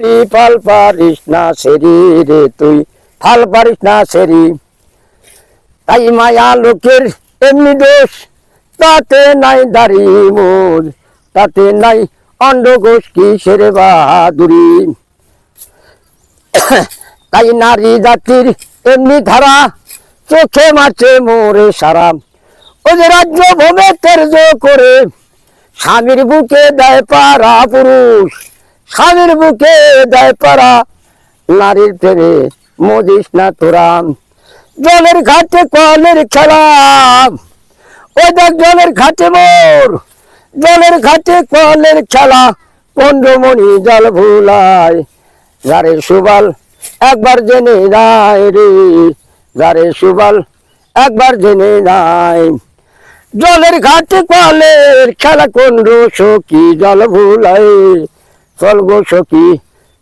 রি ফাল পারিস না সেরি রে তুই ফাল পারিস না সেরি। তাই মায়া লোকের এমনি দোষ, তাতে নাই দাড়ি মোজ, তাতে নাই অন্ডঘোষ কি সেরে বাহাদুরি। তাই নারী জাতির এমনি ধারা, চোখে মাছে মোরে সারা। ও যে রাজ্য ভোমে তের্য করে, স্বামীর বুকে দেয় পারা পুরুষ। স্বামীর বুকে দেয় পারা নারীর ফেরে মজিস না তোরা। জলের ঘাটে কলের খেলা। ওই দেখ জলের ঘাটে মোর। জলের ঘাটে কলের খেলা। পন্ডমণি জল ভুলায়। যারে সুবাল একবার জেনে যায় রে। যারে সুবাল একবার জেনে যায় জলের ঘাটে কলের খেলা কোন সখী জল ভুলায়। চল গো সখী,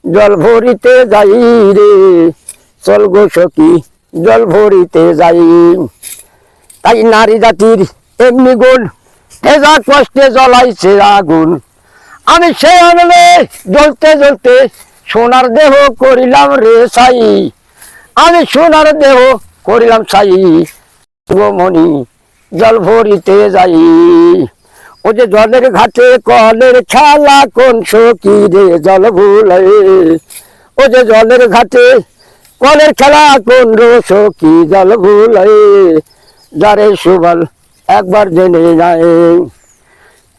জল ভরিতে যাই রে। চল গো সখী, জল ভরিতে যাই। তাই নারী জাতির এমনি গুণ ভেজা কষ্টে জ্বলাইছে আগুন। আমি সে আনলে জ্বলতে জ্বলতে সোনার দেহ করিলাম রে সাই। আমি সোনার দেহ করিলাম সাই। মণি, জল ভরিতে যাই। ও যে জলের ঘাটে কলের খেলা কোন সখী রে জল ভুলে? ও যে জলের ঘাটে কলের খেলা কোন সখী জল ভুলে? যারে সুবল একবার জেনে যায়।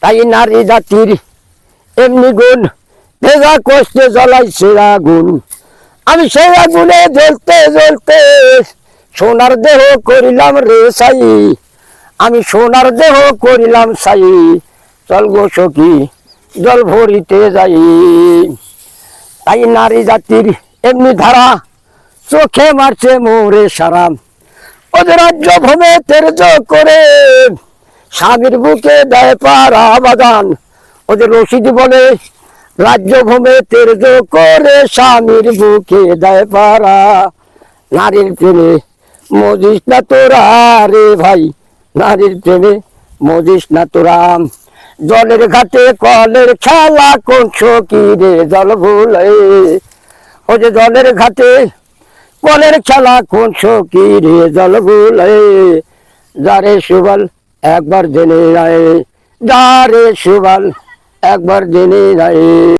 তাই নারী জাতির এমনি গুণ, ভেজা কষ্টে জ্বলাইছে আগুন আমি সেই আগুনে জ্বলতে জ্বলতে সোনার দেহ করিলাম রে সাই। আমি সোনার দেহ করিলাম সাই। চল গো সখী, জল ভরিতে যাই। তাই নারী জাতির এমনি ধারা, চোখে মারছে মোরে সারাম ওদের রাজ্য ভূমে তেরজ করে, স্বামীর বুকে দেয় পারা বাগান। ওদের রশিদ বলে, রাজ্য ভূমে তেরজ করে, স্বামীর বুকে দেয় পারা নারীর প্রেমে মজিস না তোরা রে ভাই নারীর প্রেমে মজিস না তোরা জলের ঘাটে কলের খেলা কোন রে জল ভুলে। ও যে জলের ঘাটে কলের খেলা কোন রে জল ভুলে। যারে সুবল একবার জেনে যায় যারে সুবল একবার জেনে যায়